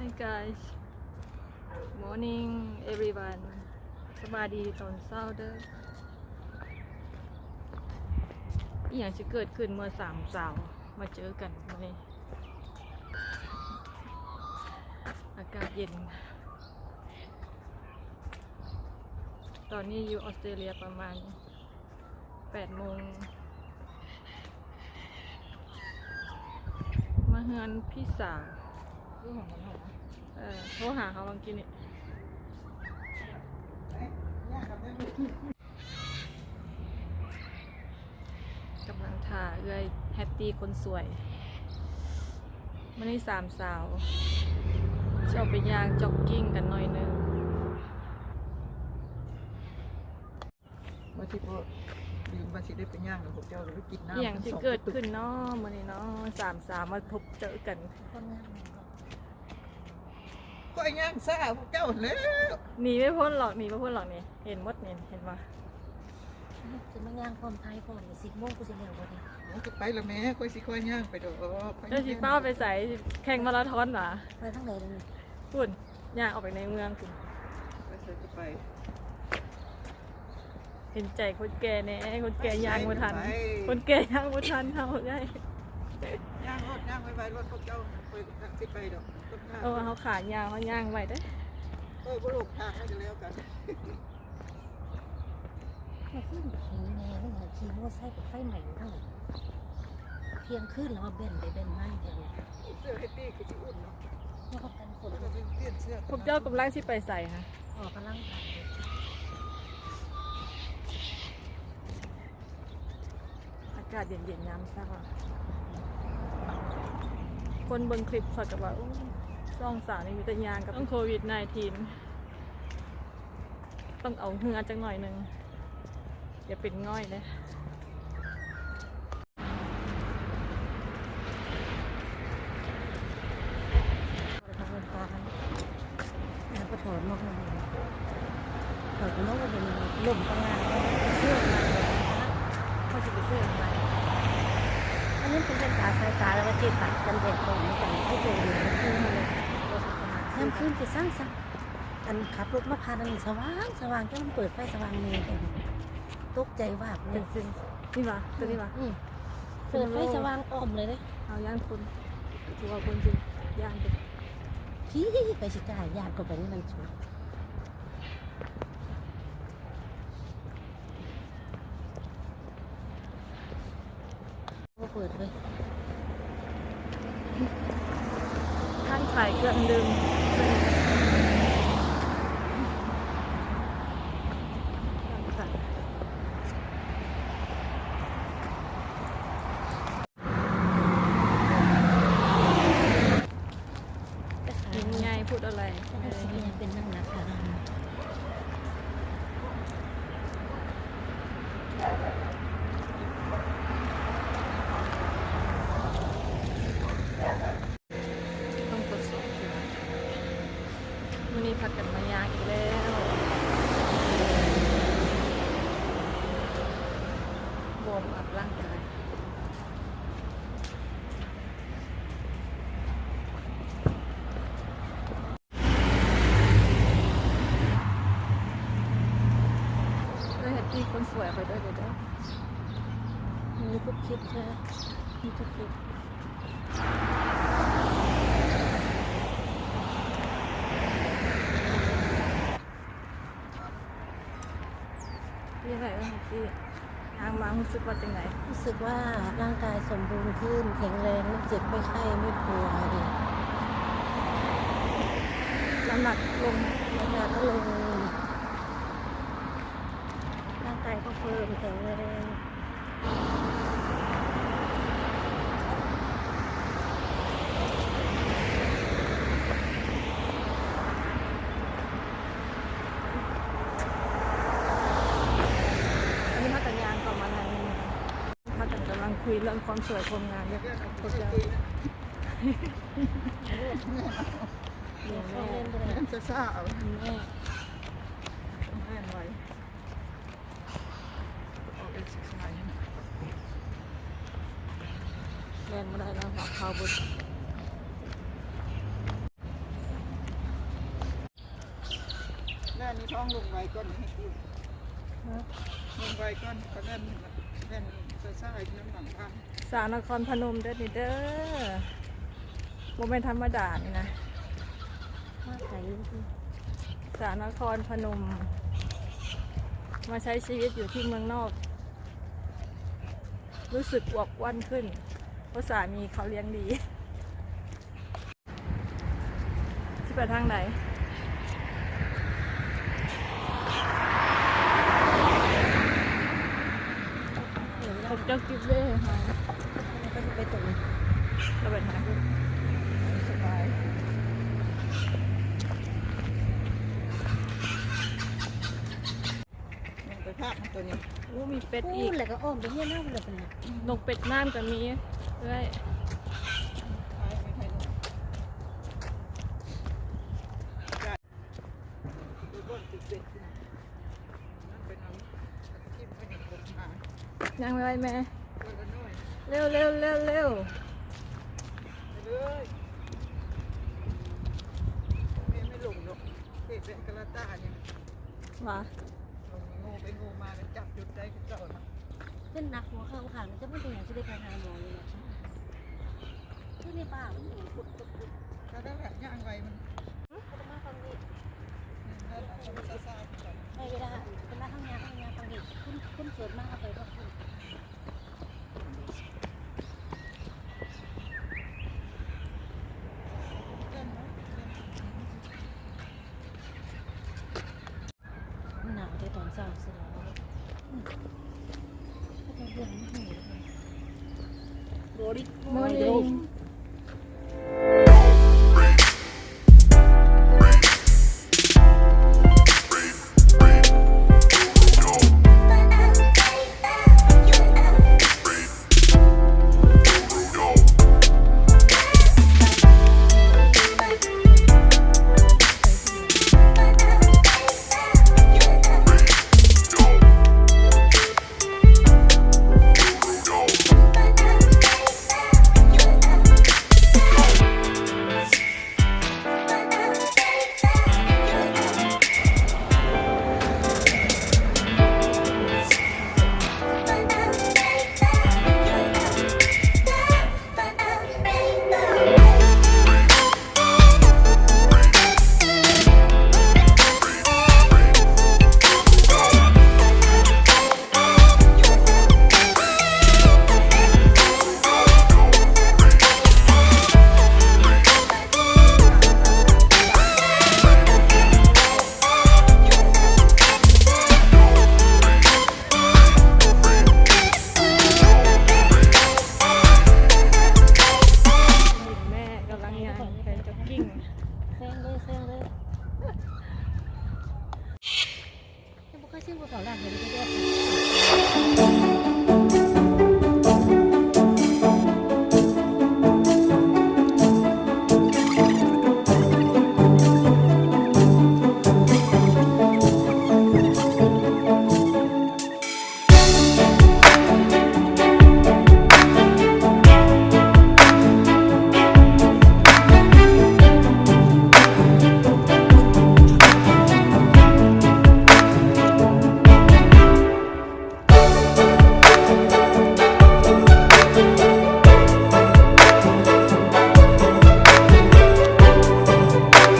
Hi guys morning everyone สบายดีตอนเช้าเด้ออีหยังจะเกิดขึ้นเมื่อสามสาวมาเจอกันวันนี้อากาศเย็น ตอนนี้อยู่ออสเตรเลียประมาณ8โมงมาเฮือนพี่สาวรู้ของมัน เหรอเออโทรหาเขาบางทีนี่ยากกับได้ลูกกำลังถ่าเอื้อยแฮปปี้คนสวยมันนี่สามสาวชอบไปยางจ็อกกิ้งกันหน่อยหนึงมาสิพอลืมมาสิได้ไปย่างกับพวกเจ้าหรือกินน้ำอหย่างที่เกิดขึ้นเนาะมันนี่เนาะสามสาวมาพบเจอกันก็ไอ้ย่างซ่าพวกเจ้าแล้วหนีไม่พ้นหรอกหนีไม่พ้นหรอกนี่เห็นหมดนี่เห็นปะจะมาย่างความไทยก่อนสิบโมงกูสิเร็วกว่านี้โอ้ก็ไปละแม่ค่อยสิค่อยย่างไปดอกเจ้าชีเป้าไปใส่แข่งมาราธอนเหรอไปทั้งไหนเลยปุ่นย่างออกไปในเมืองคุณไปใส่ก็ไปเห็นใจคนแก่แน่คนแก่ย่างไม่ทัน คนแก่ย่างไม่ทันเขาได้ย่างรถย่างไปไปรถพวกเจ้าไปสิไปดอกต้นทาง เออเขาขายาวเขาย่างไว้ได้อเออบ่ลงทางให้จะแล้วกันมาขึ้นขี่แน่ตั้งแต่ขี่มอไซค์กับไฟใหม่ทั้งไหนเที่ยงคืนแล้วมาเบนไปเบนมาเดี๋ยวนี้เสื้อเฮปปี้คือสิอุ่นเนาะแล้วก็กันฝนแล้วก็เปลี่ยนเสื้อพวกเจ้ากำลังที่ไปใส่ฮะออกกำลังกายอากาศเย็นๆน้ำซักอะคนเบิ่งคลิปเขาจะว่าอู้ ซ่องสาวนี่มีแต่ยางกับต้องโควิด -19 ต้องเอาเหือจังหน่อยหนึ่งอย่าเป็นง่อยเลยเราทำเงินตากันแล้วก็ถอนมาข้างในถอนมาว่าเป็นลมตั้งงานเสื้อมาเขาจะไปเสื้อมาอันนี้เป็นเป็นตาสายตาแล้วก็เจ็บตัดกันแดดตรงนี้กันให้ดูเลยคือมันเลย น้ำขึ้นจะสร้างสักอันขับรถมาพานอันนี้สว่างสว่างจนมันเปิดไฟสว่างเมย์กันตกใจว่าบเลเป็นยซิงนี่ปะตัวนี้ปะอืมเปิดไฟสว่างอ้อมเลยเลยเอาย่างคนถือว่าคนจริงย่างจริงพี่ไปสิกล้ายานก็ไปนี่มันชัวร์ก็เปิดเลยท่านขายเครื่องดื่มกินไงพูดอะไร แต่สิ่งนี้เป็นนักหนักค่ะ ต้องตรวจสอบวันนี้พักกันมายางอีกแล้ว วอร์มอัพร่างกายด้วยแฮปปี้คนสวยไปด้วยเดี๋ยวเด้อมีทุกคลิปใช่ไหมมีทุกคลิปพี่อะไรบ้างพี่างมารู้สึกว่าจังไงรู้สึกว่าร่างกายสมบูรณ์ขึ้นแข็งแรงไม่เจ็บไม่ไข้ไม่ป่วดเลยน้ำหนักลงน้ำหนักก็ลงร่างกายก็เฟิร์มแข็งแรง รื่องความสวยความงามเนี่ยพวกเราเลยแม่จะทราบแม่แม่ไว้แรงไม่ได้แล้วค่ะข้าวบุตแม่นี่ท้องลงไว้ก้อนนี้ให้กูลงไว้ก้อนก็เล่นเล่ สาน้ำหนังพังสาวนครพนมเด้อนี่เด้อบ่เป็นธรรมดานี่นะมาไก่สาวนครพนม มาใช้ชีวิตอยู่ที่เมืองนอก รู้สึกอวบอ้วนขึ้น เพราะสามีเขาเลี้ยงดีที่ไปทางไหน เดี๋ยว ผมจะกิฟเว่ค่ะเราก็จะไปตรงเราไปทางสบายลงไปภาพมันตัวนี้โอ้มีเป็ดพูอีกดแล้วก็อ้อมไปเฮียหน้าเลยเป็นไง นกเป็ดน้ำก็มีเอ้ย ท้ายไม่ให้ลงได้ดูบนติดเด็ดนะนั่นเป็นเอาทิมไปหนึ่งคนมา ยังไงแม่ตัวละน้อยเร็วเร็วเร็วเร็วไปเลยแม่ไม่ลงหรอกเด็กเป็นกระต้าเนี่ยมาลงงูไปงูมาแล้วจับจุดได้ก็เจ้าน่ะเป็นนักหัวข้างขางจะไม่เป็นอย่างที่ได้ไปหาหมอเลยนะที่ในป่ามันอยู่ขุดขุดขุดถ้าได้แบบย่างไวมันขุดมาฟังดิ นั่นอาจจะไม่ซ่าซ่าๆก่อน ไม่เวลาเป็นนักข้างยาข้างยาฟังดิคุณคุณสวนมากเอาไปก็คุณ เล่นไหมเล่น มันหนาวได้ตอนเช้าสิแล้วก็จะเรื่องไม่หูเลยโบดิ โมอนิง แ